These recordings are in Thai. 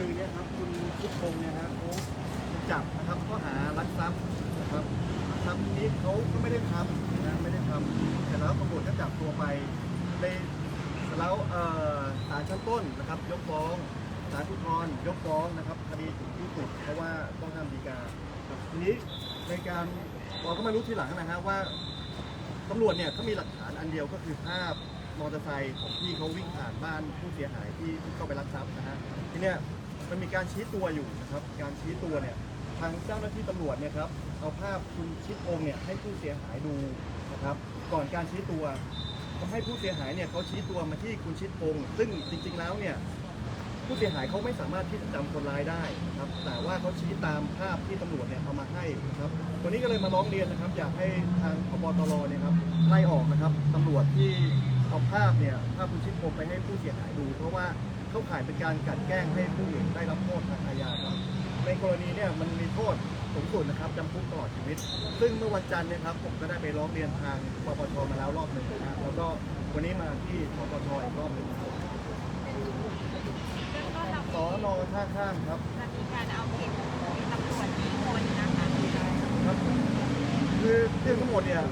หนึ่งเนี่ยครับคุณพุทธพงศ์เนี่ยฮะเขาจับนะครับข้อหารักทรัพย์นะครับรักทรัพย์นี้เขาก็ไม่ได้ทำนะไม่ได้ทำแต่แล้วตำรวจก็จับตัวไปในแล้วศาลชั้นต้นนะครับ ยกฟ้องศาลอุทธรณ์ยกฟ้องนะครับคดีถึงที่สุดเพราะว่าต้องห้ามดีกาทีนี้ในการเราก็มารู้ทีหลังนะฮะว่าตำรวจเนี่ยเขามีหลักฐานอันเดียวก็คือภาพมอเตอร์ไซค์ของพี่เขาวิ่งผ่านบ้านผู้เสียหายที่เข้าไปรักทรัพย์นะฮะทีเนี้ย มันมีการชี้ตัวอยู่นะครับ การชี้ตัวเนี่ยทางเจ้าหน้าที่ตำรวจเนี่ยครับเอาภาพคุณชิดองค์เนี่ยให้ผู้เสียหายดูนะครับ ก่อนการชี้ตัวทำให้ผู้เสียหายเนี่ยเขาชี้ตัวมาที่คุณชิดพงศ์ซึ่งจริง ๆ แล้วเนี่ยผู้เสียหายเขาไม่สามารถที่จะจำคนร้ายได้นะครับ แต่ว่าเขาชี้ตามภาพที่ตำรวจเนี่ยเอามาให้นะครับวันนี้ก็เลยมาร้องเรียนนะครับ อยากให้ทางพบตรเนี่ยครับไล่ออกนะครับตำรวจที่เอาภาพเนี่ยภาพคุณชิดพงศ์ไปให้ผู้เสียหายดู เพราะว่า เข้าข่ายเป็นการกลันแกล้งให้ผู้อื่นได้รับโทษทางอาญาครับ ในกรณีเนี่ยมันมีโทษสูงสุดนะครับจำคุกตลอดชีวิต ซึ่งเมื่อวันจันทร์เนี่ยครับผมก็ได้ไปร้องเรียนทางปปชมาแล้วรอบหนึ่งนะครับแล้วก็วันนี้มาที่ปปชอีกรอบหนึ่งครับเบื้องต้นเราสอนอท่าข้ามครับ จะมีการเอาผิดตำรวจกี่คนนะคะครับคือเรื่องทั้งหมดเนี่ย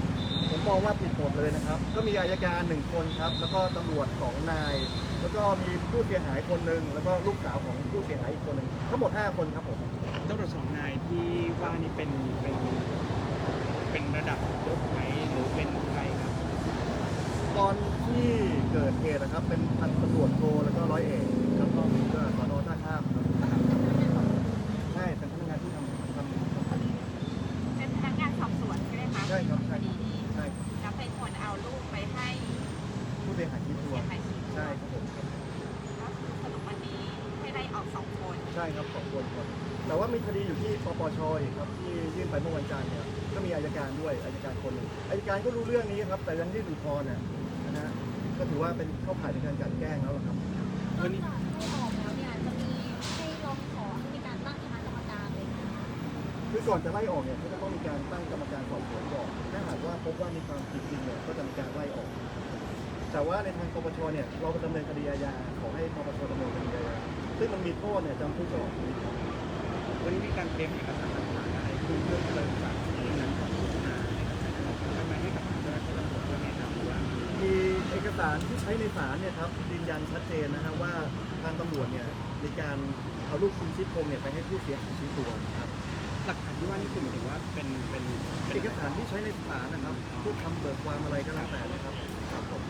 ผมมองว่าผิดหมดเลยนะครับ ก็มีอายการหนึ่งคนครับ แล้วก็ตำรวจสองนาย แล้วก็มีผู้เสียหายคนหนึ่งแล้วก็ลูกสาวของผู้เสียหายอีกคนหนึ่งทั้งหมด 5 คนครับผมตำรวจสองนายที่ว่านี่เป็นเป็นเป็นระดับยศไหนหรือเป็นใครครับ ตอนที่เกิดเหตุนะครับเป็นพันตำรวจโทแล้วก็ร้อยเอกแล้วก็ การก็รู้เรื่องนี้ครับ แต่ยังยื่นอุทธรณ์น่ะนะฮะก็ถือว่าเป็นเข้าข่ายในการกลันแกล้งแล้วล่ะครับ วันนี้ไม่ออกแล้วเนี่ยจะมีให้ร้องขอให้มีการตั้งคณะกรรมการเลยค่ะคือก่อนจะไล่ออกเนี่ยก็จะต้องมีการตั้งกรรมการสอบสวนก่อนถ้าหากว่าพบว่ามีความผิดจริงเนี่ยก็จะมีการไล่ออก แต่ว่าในทางปปชเนี่ยเราดำเนินคดีอาญาขอให้ปปชดำเนินคดีอาญาซึ่งมันมีโทษเนี่ยจำคุกตลอดชีวิตครับวันนี้มีการเตรียมเอกสารหลักฐานอะไรเพิ่มเติมจาก เอกสารที่ใช้ในศาลเนี่ยครับยืนยันชัดเจนนะฮะว่าทางตำรวจเนี่ยมีการเอาลูกคุณชิดพงษ์เนี่ยไปให้ผู้เสียหายชี้ตัวนะครับหลักฐานที่ว่านี่คือหมายถึงว่าเป็นเป็นเป็นเอกสารที่ใช้ในศาลนะครับผู้คำเบิกความอะไรก็แล้วแต่นะครับครับผม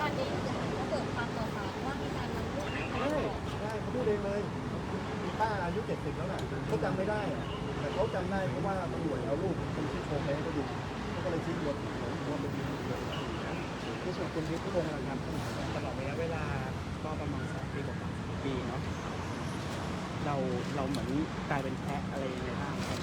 ตอนนี้ก็เกิดความต่อสารว่ามีการนำลูกไปใช่ใช่เขาพูดเองเลยมีป้าอายุ 70 แล้วแหละเขาจำไม่ได้อะแต่เขาจำได้เพราะว่าตำรวจเอาลูกคุณชิดพงษ์ไปให้เขาดูเขาก็เลยชี้ตัวของตัวเป็นที่ตัว ผู้ส่วนคุณยุทธพงศ์นะครับตลอดระยะเวลาก็ประมาณสองปีกว่าๆปีเนาะเราเราเหมือนกลายเป็นแพะอะไรยังไงบ้างครับ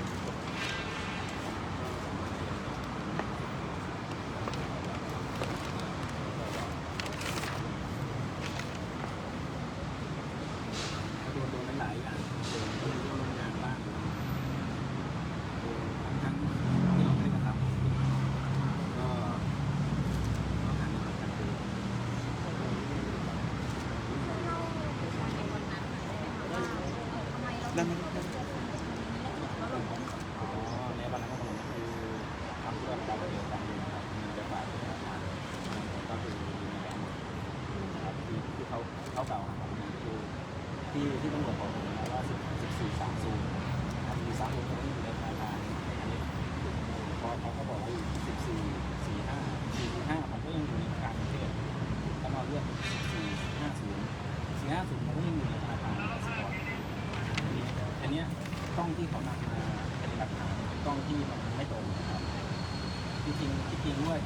โดนโดนหลายอย่างโดนโดนโดนงานบ้างโดนทั้งที่เราไม่ได้กระทำก็ก็หันมากันดู เล่าเหตุการณ์ในวันนั้นได้ไหมคะว่า ท ไม่ตรงนะครับจริงๆจริงด้วย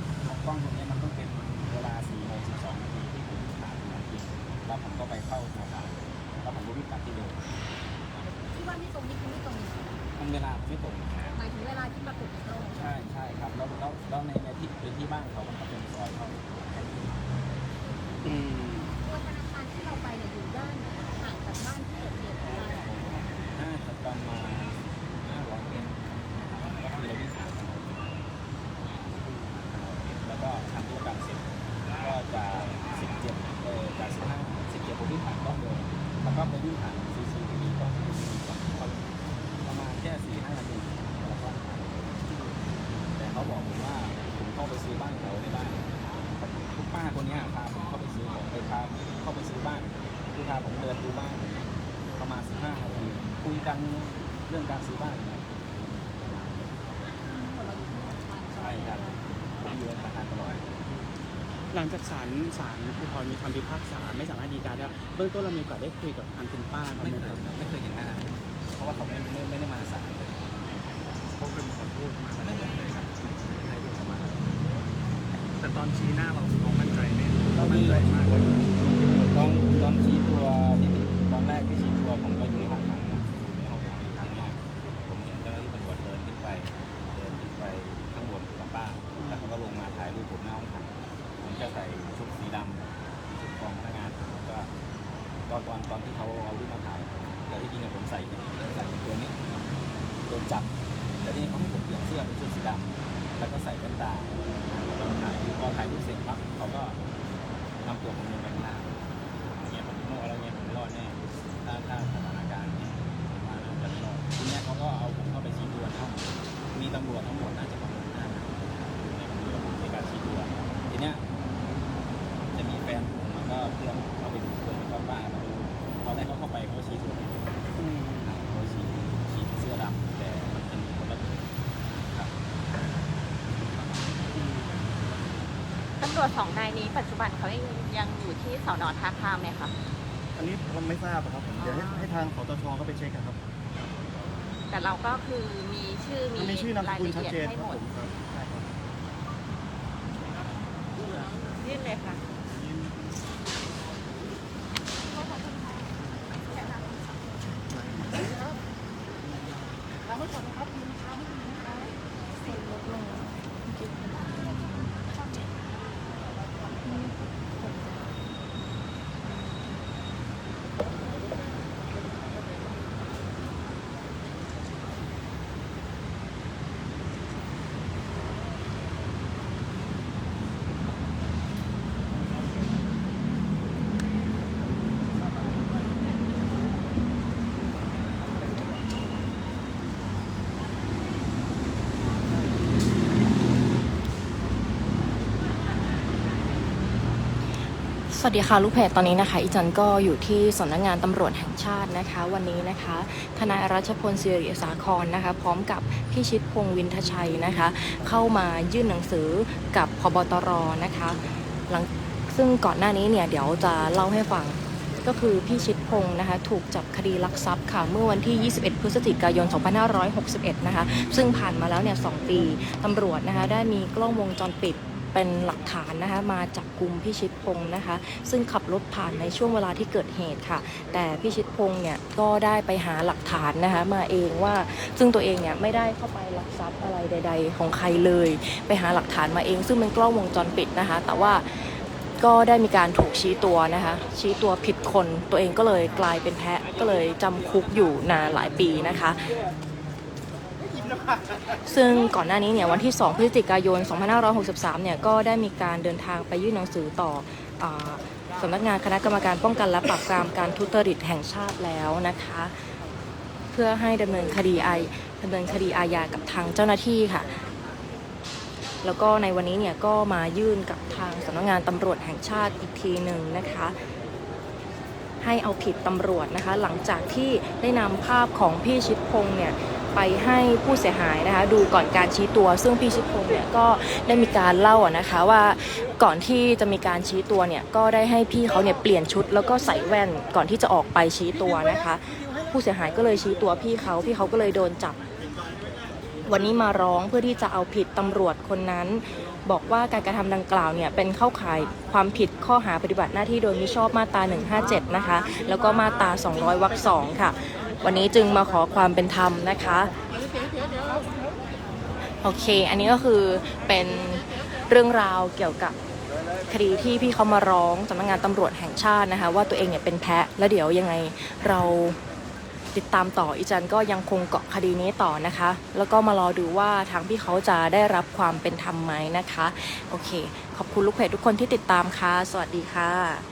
กล้องตรงนี้มันต้องเป็นเวลา4โมง12นาทีที่ผมถ่ายมาจริงแล้วผมก็ไปเข้าตัวถ่ารแล้วผมก็วิ่งกลับที่เดิมที่ว่าไม่ตรงนี่คือไม่ตรงมันเวลาไม่ตรงหมายถึงเวลาที่ปรากฏในกล้องใช่ใช่ครับแล้วแล้วแล้วในในที่พื้นที่บ้านเขามันก็เป็นซอยเขา อืม ตัวธนาคารที่เราไปเนี่ยอยู่ด้านไหนห่างจากบ้านที่เกิดเหตุประมาณ น่าจะประมาณ500เมตรนะครับก็คือเราวิ่งผ่านถนนแล้วก็ทำธุรกรรมเสร็จ ก็จะ17เออจาก15 17ผมวิ่งผ่านกล้องเลยแล้วก็จะวิ่งผ่านซีซีทีวีก็ประมาณแค่สี่ห้านาทีแล้วก็หายแต่เขาบอกผมว่าผมเข้าไปซื้อบ้านเขาในบ้านคุณป้าคนเนี้ยพาผมเข้าไปซื้อของไปพาเข้าไปซื้อบ้านคือพาผมเดินดูบ้านประมาณสิบห้านาทีคุยกันเรื่องการซื้อบ้านใช่ครับผมอยู่ในธนาคารตลอด หลังจากศาลศาลอุทธรณ์มีคำพิพากษาไม่สามารถดีกาได้เบื้องต้นเรามีโอกาสได้คุยกับทางคุณป้าเขาไม่ไหมเคคยรับไม่เคยเห็นหน้าเพราะว่าเขาไม่ไม่ไม่ได้มาศาลเลยเขาเป็นขอโทษมาไม่ได้เลยครับไม่ได้เข้ามาแต่ตอนชี้หน้าเราเรามั่นใจไหมเรามั่นใจมากเลยตอนตอนชี้ตัวที่ตอนแรกที่ชี้ตัวผมก็อยู่ จะใส่ชุดสีดำชุดกองพนักงานก็ก็ตอนตอนที่เขาเอารูปมาถ่ายแต่ที่จริงผมใส่ใส่ตัวนี้โดนจับแต่ที่นี่เขาให้ผมเปลี่ยนเสื้อเป็นชุดสีดำแล้วก็ใส่แว่นตาตอนถ่ายพอถ่ายรูปเสร็จปั๊บเขาก็นำตัวผมลงไปข้างล่างอย่างเงี้ยผมโม่แล้วเงี้ยผมไม่รอดแน่ถ้าถ้าสถานการณ์เนี้ยผมว่าน่าจะไม่รอดทีเนี้ยเขาก็เอาผมเข้าไปชี้ตัวในห้องมีตำรวจทั้งหมดน่าจะประมาณห้านายในตำรวจในการชี้ตัวทีเนี้ยจะมีแฟนผมแล้วก็เพื่อนเข้าไปดูเพื่อนแล้วก็ป้ามาดูตอนแรกเขาเข้าไปเขาก็ชี้ตัวผม อืม โดยฉีดฉีดเสื้อดำแต่มันเป็นคนละตัวครับ ตำ รวจสองนายนี้ปัจจุบันเขายังยังอยู่ที่สอนอท่าข้ามไหมคะ อันนี้ผมไม่ทราบอะครับผมเดี๋ยวให้ให้ทางสตชก็ไปเช็คกันครับแต่เราก็คือมีชื่อมีมันมีชื่อนามสรายกุลละชัดเอียดเจนให้คหรับมดผมครับใช่ครับ ยื่นเลยค่ะ สวัสดีค่ะ ลูกเพจตอนนี้นะคะ อีจันก็อยู่ที่สำนักงานตำรวจแห่งชาตินะคะ วันนี้นะคะทนายรัชพลศิริสาครนะคะ พร้อมกับพี่ชิดพงษ์วินทชัยนะคะ เข้ามายื่นหนังสือกับพบตรนะคะหลังซึ่งก่อนหน้านี้เนี่ยเดี๋ยวจะเล่าให้ฟังก็คือพี่ชิดพงษ์นะคะถูกจับคดีลักทรัพย์ค่ะเมื่อวันที่ 21 พฤศจิกายน 2561 นะคะ ซึ่งผ่านมาแล้วเนี่ย 2 ปีตำรวจนะคะได้มีกล้องวงจรปิด เป็นหลักฐานนะคะมาจับกลุ่มพี่ชิดพงษ์นะคะ ซึ่งขับรถผ่านในช่วงเวลาที่เกิดเหตุค่ะ แต่พี่ชิดพงษ์เนี่ยก็ได้ไปหาหลักฐานนะคะมาเองว่าซึ่งตัวเองเนี่ยไม่ได้เข้าไปลักทรัพย์อะไรใด ๆ ของใครเลย ไปหาหลักฐานมาเอง ซึ่งเป็นกล้องวงจรปิดนะคะ แต่ว่าก็ได้มีการถูกชี้ตัวนะคะ ชี้ตัวผิดคนตัวเองก็เลยกลายเป็นแพะก็เลยจำคุกอยู่นานหลายปีนะคะ ซึ่งก่อนหน้านี้เนี่ยวันที่ 2 พฤศจิกายน 2563 เนี่ยก็ได้มีการเดินทางไปยื่นหนังสือต่ออสำนักงานคณะกรรมการป้องกันและปราบปรามการทุจริตแห่งชาติแล้วนะคะ เพื่อให้ดำเนินคดีอาดำเนินคดีอาญากับทางเจ้าหน้าที่ค่ะ แล้วก็ในวันนี้เนี่ยก็มายื่นกับทางสำนักงานตำรวจแห่งชาติอีกทีหนึ่งนะคะ ให้เอาผิดตำรวจนะคะ หลังจากที่ได้นำภาพของพี่ชิดพงษ์เนี่ยไปให้ผู้เสียหายนะคะดูก่อนการชี้ตัว ซึ่งพี่ชิดพงษ์เนี่ยก็ได้มีการเล่านะคะว่าก่อนที่จะมีการชี้ตัวเนี่ยก็ได้ให้พี่เขาเนี่ยเปลี่ยนชุด แล้วก็ใส่แว่นก่อนที่จะออกไปชี้ตัวนะคะ ผู้เสียหายก็เลยชี้ตัวพี่เขาพี่เขาก็เลยโดนจับ วันนี้มาร้องเพื่อที่จะเอาผิดตำรวจคนนั้น บอกว่าการกระทำดังกล่าวเนี่ยเป็นเข้าข่ายความผิดข้อหาปฏิบัติหน้าที่โดยมิชอบมาตรา 157 นะคะ แล้วก็มาตรา 200 วรรคสองค่ะ วันนี้จึงมาขอความเป็นธรรมนะคะโอเค อันนี้ก็คือเป็นเรื่องราวเกี่ยวกับคดีที่พี่เขามาร้องสำนักงานตำรวจแห่งชาตินะคะ ว่าตัวเองเนี่ยเป็นแพะแล้วเดี๋ยวยังไงเรา ติดตามต่ออีจันก็ยังคงเกาะคดีนี้ต่อนะคะ แล้วก็มารอดูว่าทางพี่เขาจะได้รับความเป็นธรรมไหมนะคะ โอเค ขอบคุณลูกเพจทุกคนที่ติดตามค่ะ สวัสดีค่ะ